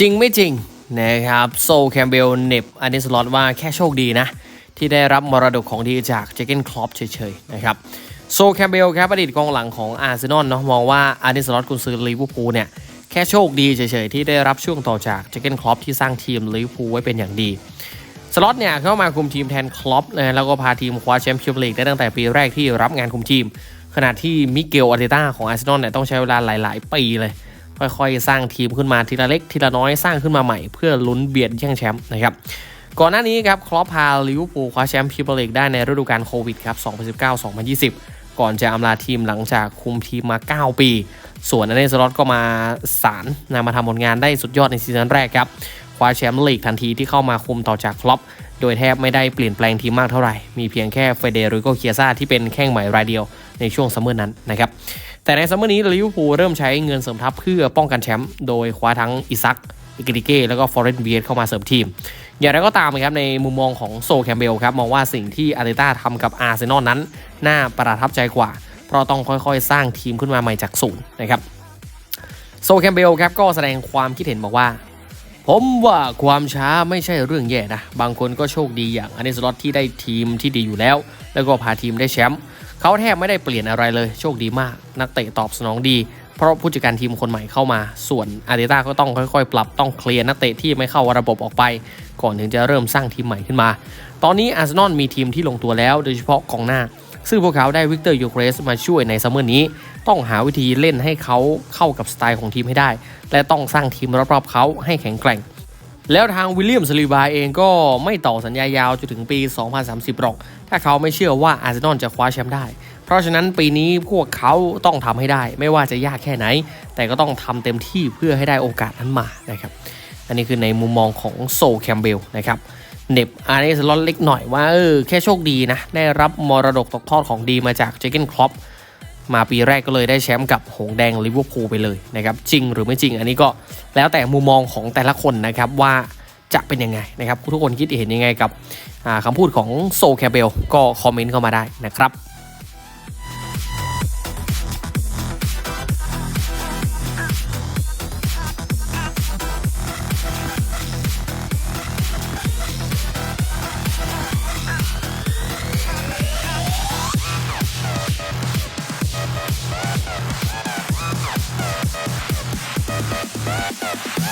จริงไม่จริงนะครับโซแคมเบลเน็บอันนี้สล็อตว่าแค่โชคดีนะ ที่ได้รับมรดกของดีจากเจเกนคลอปเฉยๆนะครับโซแคมเบลครับอดีตกองหลังของอาร์เซนอลเนาะมองว่าอันนี้สล็อตกุนซือลิเวอร์พูลเนี่ยแค่โชคดีเฉยๆที่ได้รับช่วงต่อจากเจเกนคลอปที่สร้างทีมลิเวอร์พูลไว้เป็นอย่างดีสล็อตเนี่ยเข้ามาคุมทีมแทนคลอปนะแล้วก็พาทีมคว้าแชมป์แชมเปี้ยนลีกได้ตั้งแต่ปีแรกที่รับงานคุมทีม ขณะที่มิเกลอาร์เตต้าของอาร์เซนอลเนี่ยต้องใช้เวลาหลาย ๆ ปีเลย ค่อยๆ สร้างทีมขึ้นมาทีละเล็กทีละน้อยสร้างขึ้นมาใหม่ เพื่อลุ้นเบียดแย่งแชมป์นะครับก่อนหน้านี้ครับคลอปพาลิเวอร์พูลคว้าแชมป์พรีเมียร์ลีกได้ในฤดูกาลโควิดครับ 2019-2020 ก่อนจะอำลาทีมหลังจากคุมทีมมา 9 ปี ส่วนอันเดนสล็อตก็มาสารนำมาทำผลงานได้สุดยอดในซีซั่นแรกครับคว้าแชมป์ลีกทันทีที่เข้ามาคุมต่อจากคลอปโดยแทบไม่ได้เปลี่ยนแปลงทีมมากเท่าไหร่ มีเพียงแค่เฟเดริโกเคียซาที่เป็นแข้งใหม่รายเดียวในช่วงซัมเมอร์นั้นนะครับ แต่ในซัมเมอร์นี้ลิเวอร์พูลเริ่มใช้เงินเสริมทัพเพื่อป้องกันแชมป์โดยคว้าทั้งอิซักอิกริเก้แล้วก็ฟอร์เรนเบียเข้ามาเสริมทีม อย่างไรก็ตามนะครับในมุมมองของโซแคมเบลครับมองว่าสิ่งที่อาร์เตต้าทำกับอาร์เซนอลนั้น น่าประทับใจกว่า เพราะต้องค่อยๆ สร้างทีมขึ้นมาใหม่จากศูนย์นะครับโซแคมเบลครับก็แสดงความคิดเห็นบอกว่า ผมว่าความช้าไม่ใช่เรื่องแย่นะ บางคนก็โชคดีอย่างอันนี้สล็อตที่ได้ทีมที่ดีอยู่แล้ว แล้วก็พาทีมได้แชมป์ เขาแทบไม่ได้เปลี่ยนอะไรเลย โชคดีมาก นักเตะตอบสนองดี เพราะผู้จัดการทีมคนใหม่เข้ามา ส่วนอาร์เตต้าก็ต้องค่อยๆ ปรับต้องเคลียร์นักเตะที่ไม่เข้าระบบออกไป ก่อนถึงจะเริ่มสร้างทีมใหม่ขึ้นมา ตอนนี้อาร์เซนอลมีทีมที่ลงตัวแล้ว โดยเฉพาะกองหน้า ซึ่งพวกเขาได้วิกเตอร์ยูเครสมาช่วยในซัมเมอร์นี้ ต้องหาวิธีเล่นให้เขาเข้ากับสไตล์ของทีมให้ได้ และต้องสร้างทีมรอบๆเขาให้แข็งแกร่ง แล้วทางวิลเลียมสลีบาเองก็ไม่ต่อสัญญายาวจนถึงปี 2030 หรอก ถ้าเขาไม่เชื่อว่าอาร์เซนอลจะคว้าแชมป์ได้ เพราะฉะนั้นปีนี้พวกเขาต้องทำให้ได้ ไม่ว่าจะยากแค่ไหน แต่ก็ต้องทำเต็มที่เพื่อให้ได้โอกาสนั้นมานะครับ อันนี้คือในมุมมองของโซแคมเบลนะครับเน็บอาร์เอสลอนเล็กหน่อยว่าเออแค่โชคดีนะ ได้รับมรดกตกทอดของดีมาจากเจเกนครอป มาปีแรกก็เลยได้แชมป์กับหงแดงลิเวอร์พูลไปเลยนะครับจริงหรือไม่จริงอันนี้ก็แล้วแต่มุมมองของแต่ละคนนะครับว่าจะเป็นยังไงนะครับทุกคนคิดเห็นยังไงกับคำพูดของโซแคเบลก็คอมเมนต์เข้ามาได้นะครับ Bye.